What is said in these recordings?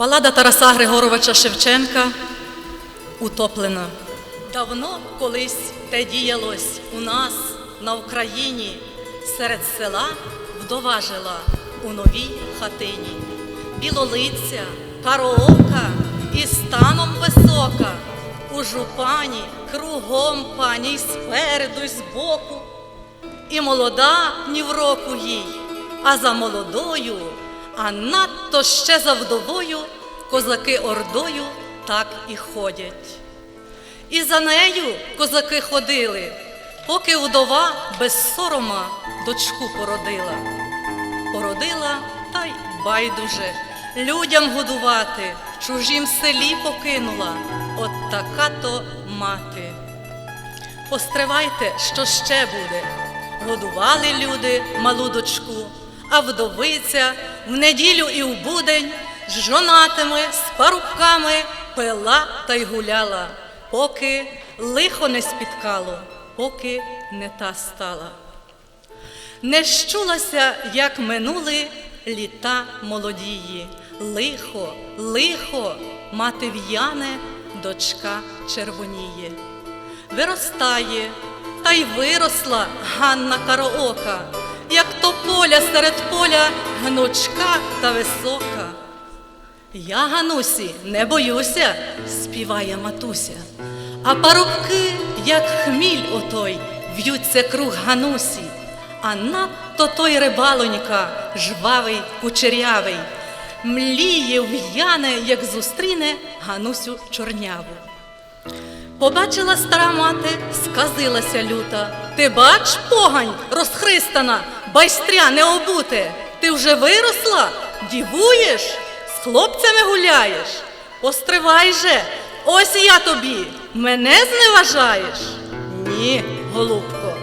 Балада Тараса Григоровича Шевченка утоплена. Давно колись те діялось у нас на Україні, серед села вдова жила у новій хатині. Білолиця, кароока і станом висока. У жупані кругом пані й спереду, й збоку. І молода ні в року їй, а за молодою, а надто ще за вдовою козаки ордою так і ходять. І за нею козаки ходили, поки вдова без сорома дочку породила. Породила та й байдуже людям годувати, в чужім селі покинула. От така то мати. Постривайте, що ще буде. Годували люди малу дочку, а вдовиця в неділю і в будень з жонатими, з парубками пила та й гуляла, поки лихо не спіткало, поки не та стала. Не щулася, як минули літа молодії. Лихо, лихо, мати в'яне, дочка червоніє. Виростає, та й виросла Ганна Кароока, як тополя серед поля гнучка та висока. Я, Ганусі, не боюся, співає матуся, а парубки, як хміль отой, в'ються круг Ганусі, а надто той рибалонька, жвавий, кучерявий, мліє в'яне, як зустріне Ганусю чорняву. Побачила стара мати, сказилася люта. Ти бач, погань, розхристана, байстря не обуте. Ти вже виросла, дівуєш, з хлопцями гуляєш. Постривай же, ось я тобі, мене зневажаєш? Ні, голубко,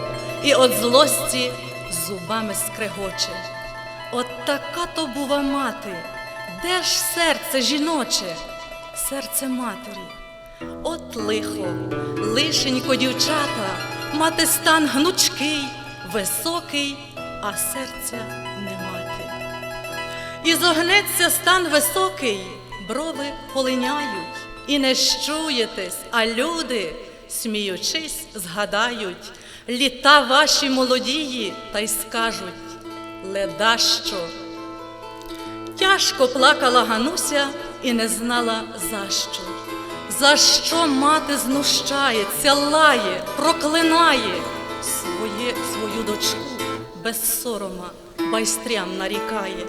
і от злості зубами скрегоче. От така то бува мати, де ж серце жіноче, серце матері. Лихо, лишенько дівчата, мати стан гнучкий, високий, а серця не мати. І зогнеться стан високий, брови полиняють, і не щуєтесь, а люди, сміючись, згадають літа ваші молодії, та й скажуть ледащо. Тяжко плакала Гануся і не знала за що. За що мати знущається, лає, проклинає своє, свою дочку без сорома, байстрям нарікає.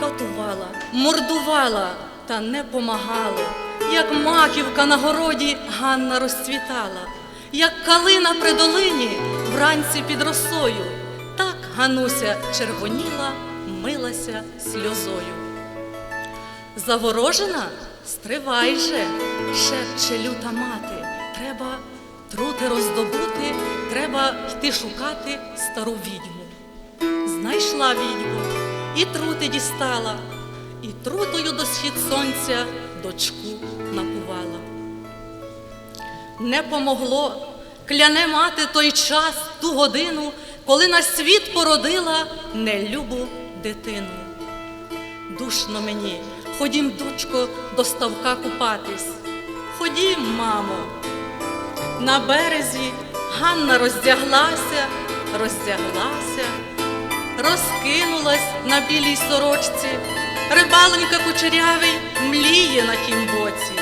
Катувала, мордувала, та не помагало, як маківка на городі Ганна розцвітала, як калина при долині вранці під росою, так Гануся червоніла, милася сльозою. Заворожена? Стривай же, шепче люта мати. Треба трути роздобути, треба йти шукати стару відьму. Знайшла відьму, і трути дістала, і трутою до схід сонця дочку напувала. Не помогло, кляне мати той час, ту годину, коли на світ породила нелюбу дитину. Душно мені, ходім, дочко, до ставка купатись. Ходім, мамо. На березі Ганна роздяглася, роздяглася, розкинулась на білій сорочці, рибалонька кучерявий мліє на тім боці.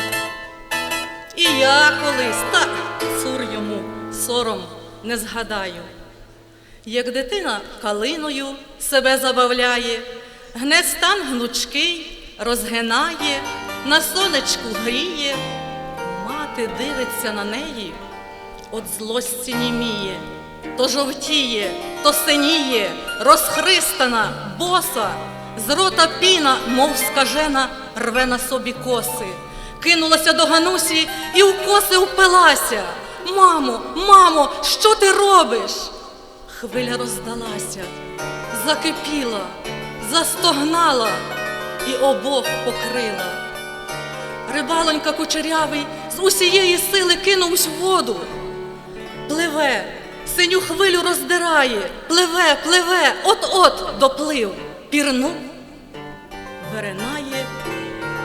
І я колись так цур йому сором не згадаю. Як дитина калиною себе забавляє, гне стан гнучкий, розгинає, на сонечку гріє, мати дивиться на неї, от злості німіє, то жовтіє, то синіє, розхристана, боса, з рота піна, мов скажена, рве на собі коси. Кинулася до Ганусі і у коси впилася. Мамо, мамо, що ти робиш? Хвиля роздалася, закипіла, застогнала і обох покрила. Рибалонька кучерявий з усієї сили кинувсь в воду. Пливе, синю хвилю роздирає, пливе, пливе, от-от доплив, пірнув, виринає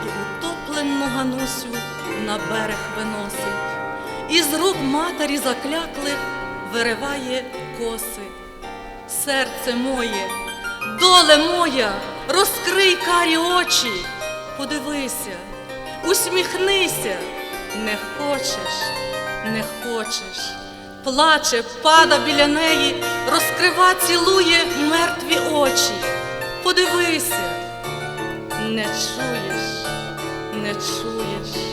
і утоплену Ганусю на берег виносить. Із рук матері закляклих вириває коси. Серце моє, доле моя, розкрий карі очі, подивися, усміхнися, не хочеш, не хочеш. Плаче, пада біля неї, розкрива, цілує мертві очі. Подивися, не чуєш, не чуєш.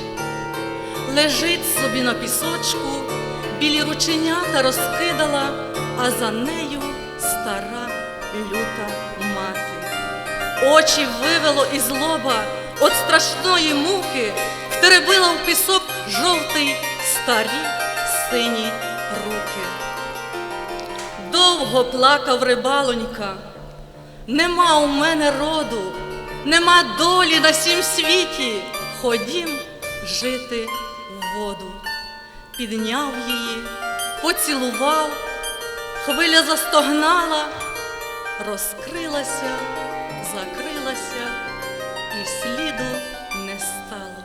Лежить собі на пісочку, білі рученята розкидала, а за нею стара люта. Очі вивело із лоба от страшної муки, втеребила в пісок жовтий старі сині руки. Довго плакав рибалонька, нема у мене роду, нема долі на сім світі, ходім жити в воду. Підняв її, поцілував, хвиля застогнала, розкрилася, закрилася і сліду не стало.